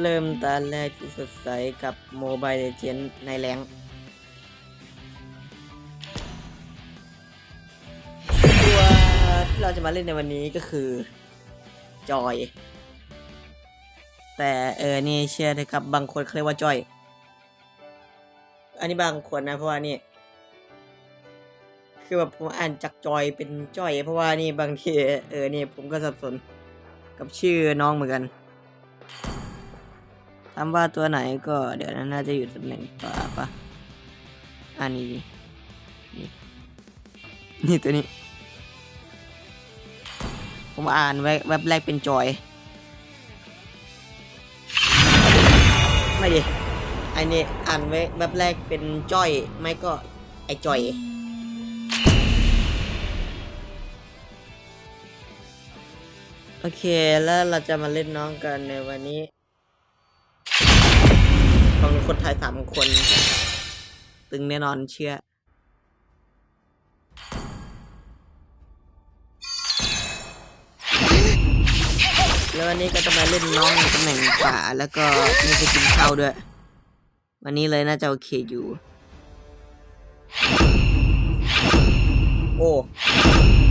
เริ่มตาแรกที่สดใสกับโมบายเลเจนในแรงตัวที่เราจะมาเล่นในวันนี้ก็คือ จอย แต่เออ นี่เชื่อเลยครับบางคนเขาเรียกว่าจอย อันนี้บางคนนะเพราะว่านี่ คือแบบผมอ่านจากจอยเป็นจ้อย เพราะว่านี่บางทีเออ นี่ผมก็สับสนกับชื่อน้องเหมือนกัน ถามว่าตัวไหนก็เดี๋ยวนั้นน่าจะอยู่ตำแหน่งขวาปะอันนี้ดินี่นี่ตัวนี้ ผมอ่านไว้แว็บแรกเป็นจอย ไม่ดิไอนี่อ่านไว้แว็บแรกเป็นจ้อย ไม่ก็ไอจอยโอเค แล้วเราจะมาเล่นน้องกันในวันนี้ ของคนไทยสามคน ตึงแน่นอนเชื่อ แล้ววันนี้ก็จะมาเล่นน้องในตำแหน่งขวาแล้วก็มีสกินเข้าด้วย วันนี้เลยน่าจะโอเคอยู่ โอ้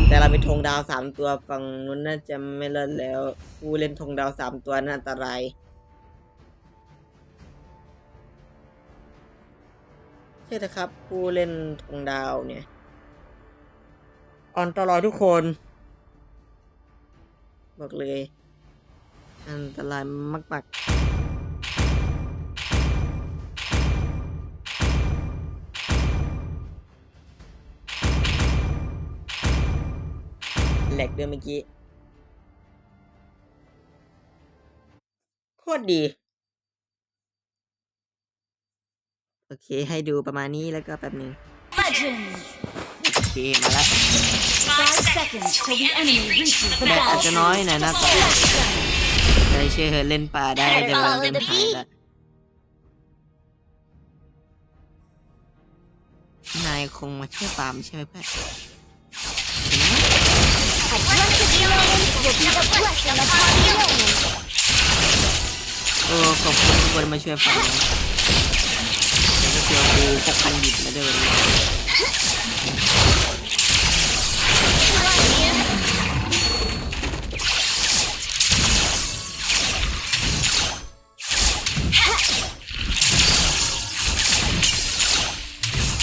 แต่เราเป็นธงดาวสามตัวฝั่งนู้นน่าจะไม่เล่นแล้วผู้เล่นธงดาวสามตัวน่าอันตราย ช่นะครับ ผู้เล่นธงดาวเนี่ยอันตรายทุกคน บอกเลย อันตรายมากๆแหลกด้วยเมื่อกี้ โคตรดี โอเค ให้ดูประมาณนี้แล้วก็แป๊บนึง Legends! โอเค มาแล้ว Five seconds till the enemy reaches the แบตอาจจะ battle. น้อยหน่อยนะแต่ได้เชื่อเธอเล่นป่าได้จะวางเล่นหายละนายคงมาช่วยฟาร์มใช่ไหมเพื่อน A blessed healing will be the blessing upon healing. โอ้ขอบคุณทุกคนมาช่วยฟาร์มนะ เดี๋ยวก็เสียวกูพกพันดิบมาเดิน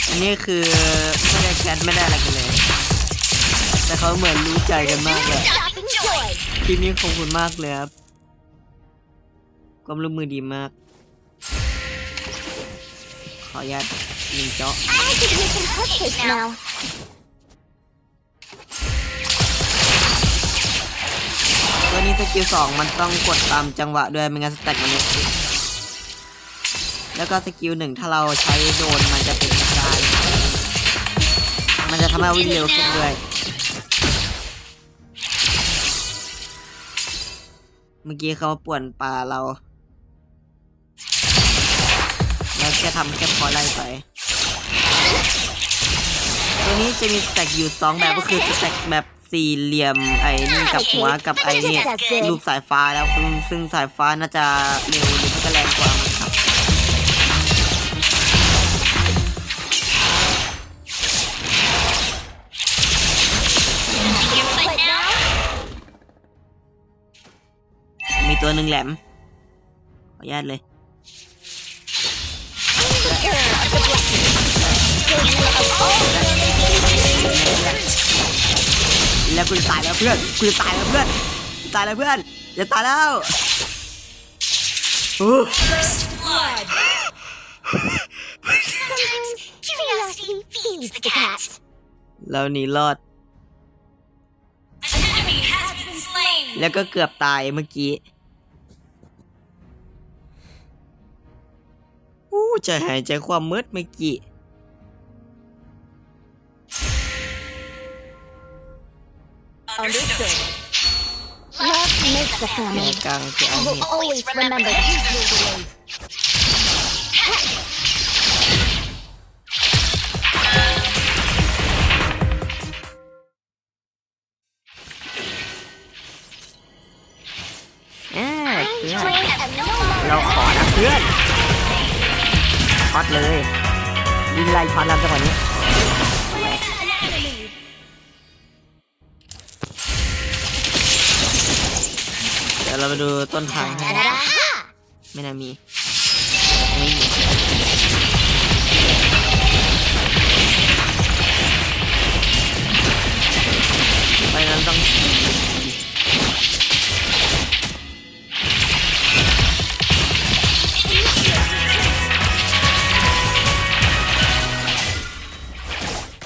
อันนี้คือไม่ได้แชทไม่ได้อะไรกันเลย แต่เขาเหมือนรู้ใจกันมากเลย Stopping joy. คลิปนี้ขอบคุณมากเลยครับความร่วมมือดีมากข ออนุญาตยิงเจาะ I think we can cut this now. ตัวนี้สกิลสองมันต้องกดตามจังหวะด้วยไม่งั้นสแต็กมันไม่ขึ้นแล้วก็สกิลหนึ่งถ้าเราใช้โดนมันจะเป็นการมันจะทำให้วิ่งเร็วขึ้นด้วย เมื่อกี้เขาป่วนป่าเรา แค่ทำแค่พอไล่ไป ตัวนี้จะมีสแต็กอยู่สองแบบก็คือสแต็กแบบสี่เหลี่ยมไอ้นี่กับหัวกับไอ้เนี่ยรูปสายฟ้าแล้วซึ่งซึ่งสายฟ้าน่าจะเร็วหรือไม่ก็แรงกว่ามันครับมีตัวหนึ่งแหลมขออนุญาตเลย แล้วกูจะตายแล้วเพื่อนกูจะตายแล้วเพื่อนกูตายแล้วเพื่อนจะตายแล้วโอ้ First blood. Sometimes curiosity feeds the cat. เราหนีรอด An enemy has been slain. แล้วก็เกือบตายเมื่อกี้อู้ใจหายใจความมืดเมื่อกี้ Understood. Love makes a แก family. กลางจะเอา I เห็ will ด always remember that. Wave. อ่า I'm เพื่อน trying am no longer เราขอนะเพื่อนช็อตเลยยิงไล่ช็อตแล้วจังหวะนี้ ยวเราไปดูต้นทางให้ Aha! ไม่น่ามีไม่มีไปนั้นต้อง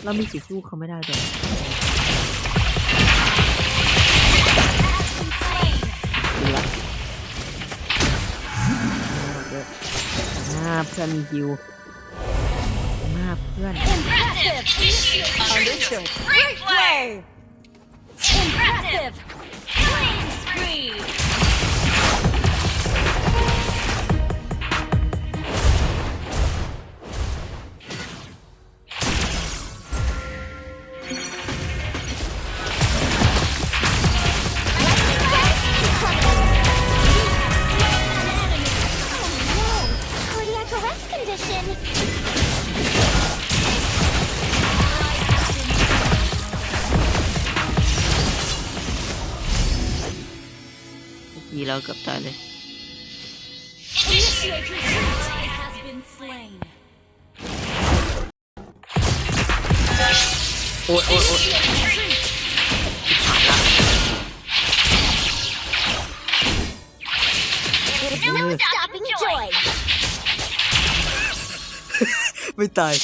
เรามีสิทธิ์สู้เขาไม่ได้เลย หน้าเพื่อนมีฮิวหน้าเพื่อน Understood. Great play. Impressive. Killing spree. เมื่อกี้เราเกือบตายเลย Initiate retreat. has been slain. โอ้ยโอ้ยโอ้ย Retreat. ผ่านละ There's no stopping joy. ไม่ตาย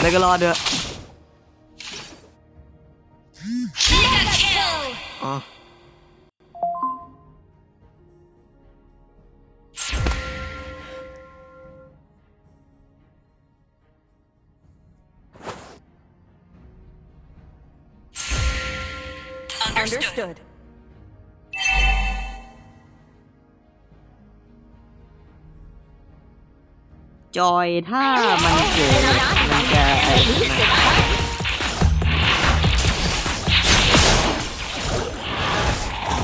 แล้วก็รอดด้วย Mega kill. อ๋อ Understood. จอยถ้ามันเกิดมันจะไอ้นะ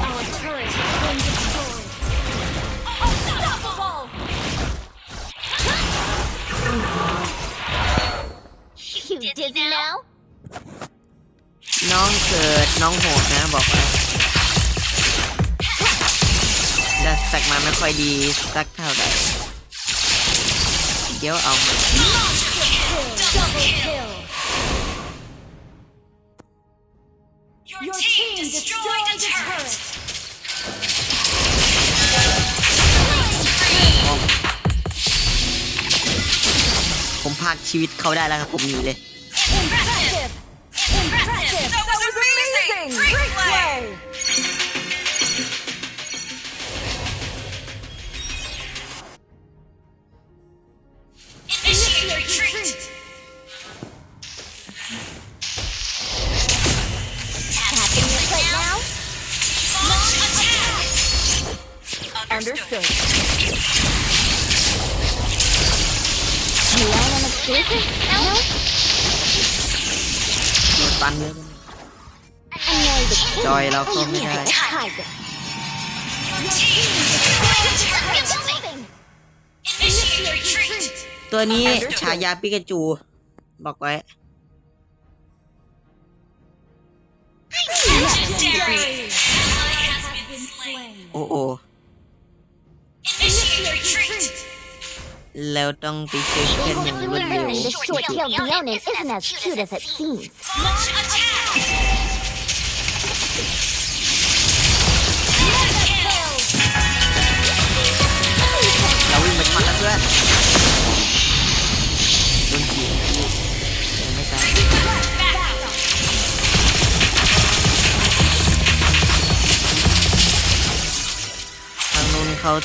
Our turret has been destroyed. Unstoppable. You dizzy now? น้องเกิดน้องโหดนะบอกไว้ดัสแต็กมาไม่ค่อยดีสักเท่าไหร่เดี๋ยวเอามา Double kill. Your team destroyed a turret. ผมพากชีวิตเขาได้แล้วครับผมหนีเลย ring. ring. King. Joy, lao and không you ra. the tiger. Your team is moving. Initiate retreat. ตัวนี้ฉายาปิกาจู บอกไว้ Legendary. has been slain. โอ้โอ Initiate retreat. แล้วต้องไปช่วยเพื่อนอย่างรวดเร็ว This short-tailed Leonin isn't as cute as it seems. Launch attack.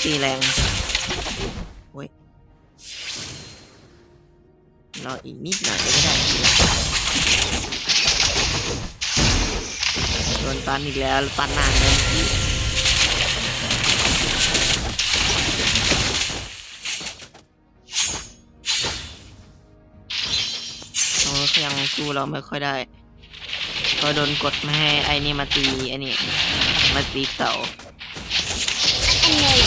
ตีแรงโอ้ยรออีกนิดหน่อยก็ได้โดนตันอีกแล้วตันนานเลยพี่เขายังสู้เราไม่ค่อยได้ก็โดนกดไม่ให้ไอ้นี่มาตีไอ้นี่มาตีเต่า หาย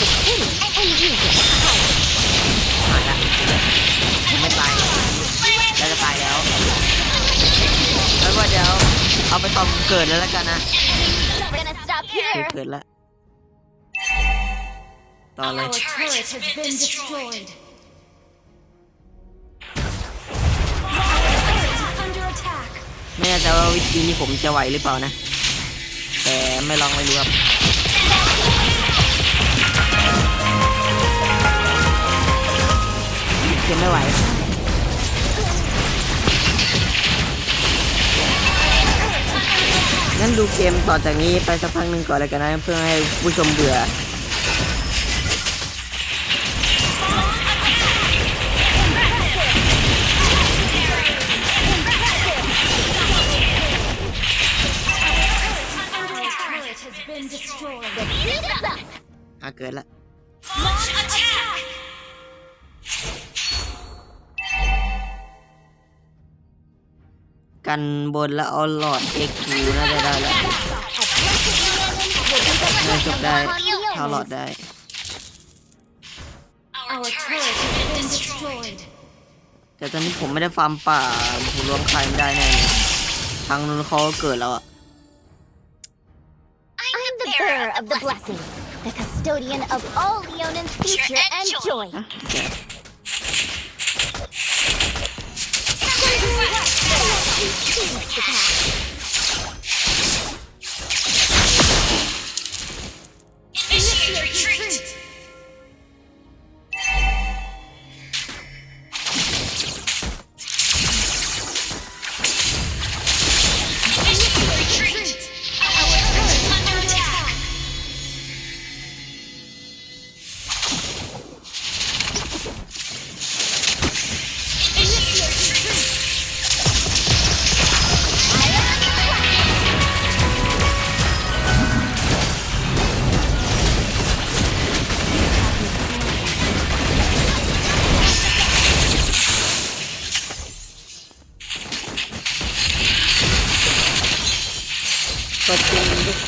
ละยังไม่ตายแล้วจะตายแล้วแล้วว่าเดี๋ยวเอาไปตอนเกิดแล้วแล้วกันนะ Not gonna stop เกิด here. เกิดแล้วต่อเลย Our turret has been destroyed. Our turret is under attack. ไม่แน่ใจว่าวิธีนี้ผมจะไหวหรือเปล่านะ แต่ไม่ลองไม่รู้ครับ เกมไม่ไหวงั้นดูเกมต่อจากนี้ไปสักพักหนึ่งก่อนแล้วกันนะเพื่อให้ผู้ชมเบื่อ Our turret has been destroyed. Beat us up. อะเกิดละ กันบนแล้วเอาหลอดเอ็กซ์น่าจะได้แล้ว A blessed Leonin will be the น่าจบได้ blessing ถ้าหลอด on Leonin. ได้ Our turret has been destroyed. แต่ตอนนี้ผมไม่ได้ฟาร์มป่าผมรวมใครไม่ได้แน่เลยทางนู้นเขาเกิดแล้วอะ I'm the bearer of the blessing, the custodian of all Leonin's future and joy. ฮะแก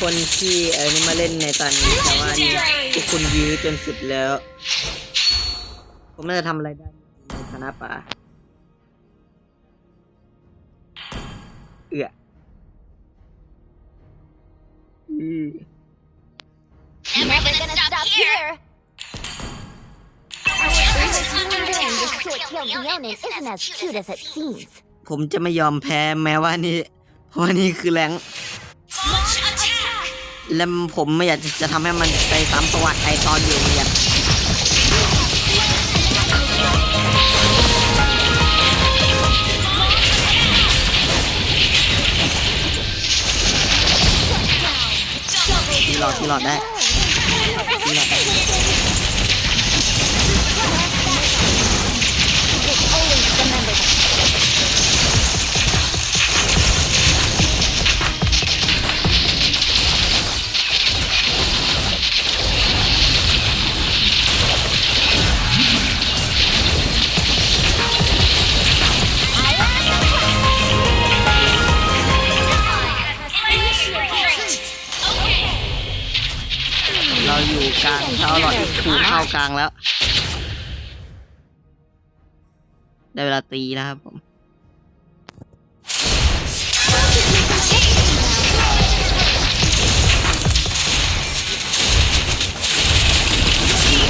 คุณทุกคนที่เออนี่มาเล่นในตอนนี้แต่ว่านี่ทุกคนยื้อจนสุดแล้ว ผมน่าจะทำอะไรได้ในฐานะป่าเอืออือ Never gonna stop here. Remembering the short-tailed Leonin isn't as cute as it seems. ผมจะไม่ยอมแพ้แม้ว่านี่เพราะว่านี่คือแรงค์ Launch attack. และผมไม่อยากจะทำให้มันไปซ้ำประวัติไอตอนอยู่เรียนที่หลอดที่หลอดได้ที่หลอดได้ กลางเท้าหลอดถูกเข้ากลางแล้ว ได้เวลาตีแล้วครับผม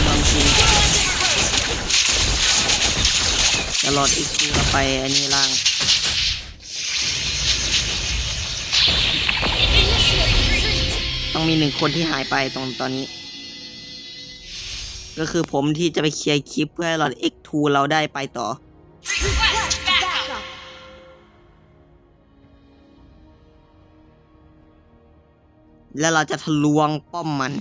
ลองชิมจะหลอดอีกทีเราไปอันนี้ล่างต้องมีหนึ่งคนที่หายไปตรงตอนนี้ ก็คือผมที่จะไปเคลียร์คลิปเพื่อให้หลอด X2 เราได้ไปต่อ แล้วเราจะทะลวงป้อมมัน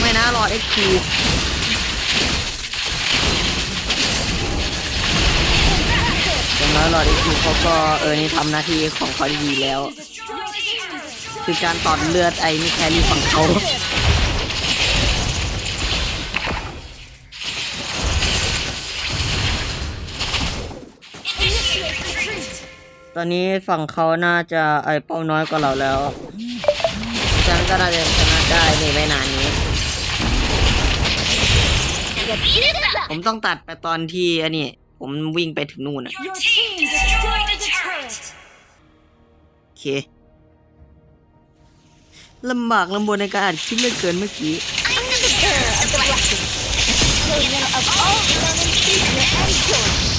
ไม่นะหลอด X2 ลอดอ็กซ์เขาก็เออนี่ทำหน้าที่ของเขาดีแล้ว คือการตอดเลือดไอ้นี่แครี่ฝั่งเขาตอนนี้ฝั่งเขาน่าจะไอ้เป้าน้อยกว่าเราแล้วฉันก็น่าจะชนะได้ในไม่นานนี้ ผมต้องตัดไปตอนที่อันนี้ ผมวิ่งไปถึงนู่นอะ ลำบากลำบนในการอัดคลิปเหลือเกินเมื่อกี้ I'm the girl of the blessing, custodian of all learning, teacher, and joy.